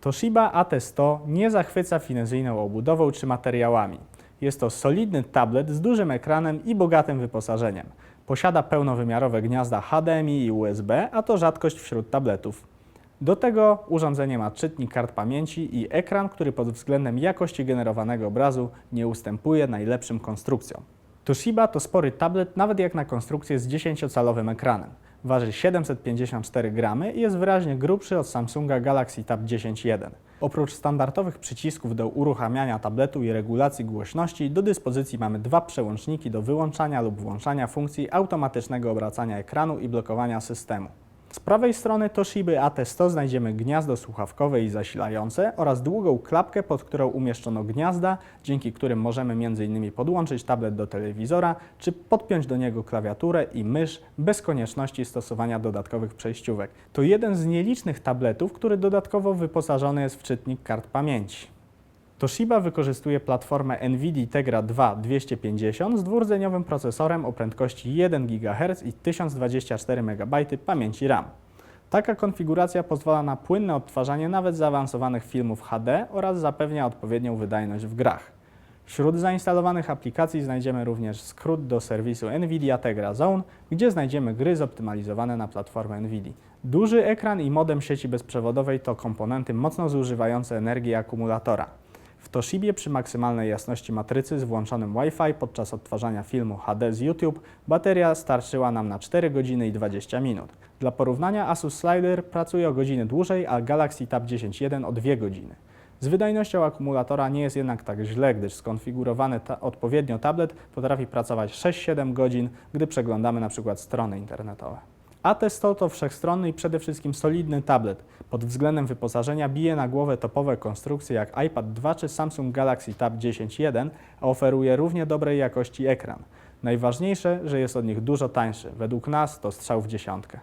Toshiba AT100 nie zachwyca finezyjną obudową czy materiałami. Jest to solidny tablet z dużym ekranem i bogatym wyposażeniem. Posiada pełnowymiarowe gniazda HDMI i USB, a to rzadkość wśród tabletów. Do tego urządzenie ma czytnik kart pamięci i ekran, który pod względem jakości generowanego obrazu nie ustępuje najlepszym konstrukcjom. Toshiba to spory tablet nawet jak na konstrukcję z 10-calowym ekranem. Waży 754 gramy i jest wyraźnie grubszy od Samsunga Galaxy Tab 10.1. Oprócz standardowych przycisków do uruchamiania tabletu i regulacji głośności, do dyspozycji mamy dwa przełączniki do wyłączania lub włączania funkcji automatycznego obracania ekranu i blokowania systemu. Z prawej strony Toshiby AT100 znajdziemy gniazdo słuchawkowe i zasilające oraz długą klapkę, pod którą umieszczono gniazda, dzięki którym możemy m.in. podłączyć tablet do telewizora czy podpiąć do niego klawiaturę i mysz bez konieczności stosowania dodatkowych przejściówek. To jeden z nielicznych tabletów, który dodatkowo wyposażony jest w czytnik kart pamięci. Toshiba wykorzystuje platformę NVIDIA Tegra 2 250 z dwurdzeniowym procesorem o prędkości 1 GHz i 1024 MB pamięci RAM. Taka konfiguracja pozwala na płynne odtwarzanie nawet zaawansowanych filmów HD oraz zapewnia odpowiednią wydajność w grach. Wśród zainstalowanych aplikacji znajdziemy również skrót do serwisu NVIDIA Tegra Zone, gdzie znajdziemy gry zoptymalizowane na platformę NVIDIA. Duży ekran i modem sieci bezprzewodowej to komponenty mocno zużywające energii akumulatora. W Toshibie przy maksymalnej jasności matrycy z włączonym Wi-Fi podczas odtwarzania filmu HD z YouTube bateria starczyła nam na 4 godziny i 20 minut. Dla porównania Asus Slider pracuje o godzinę dłużej, a Galaxy Tab 10.1 o 2 godziny. Z wydajnością akumulatora nie jest jednak tak źle, gdyż skonfigurowany ta odpowiednio tablet potrafi pracować 6-7 godzin, gdy przeglądamy przykład strony internetowe. AT100 to wszechstronny i przede wszystkim solidny tablet. Pod względem wyposażenia bije na głowę topowe konstrukcje jak iPad 2 czy Samsung Galaxy Tab 10.1, a oferuje równie dobrej jakości ekran. Najważniejsze, że jest od nich dużo tańszy. Według nas to strzał w dziesiątkę.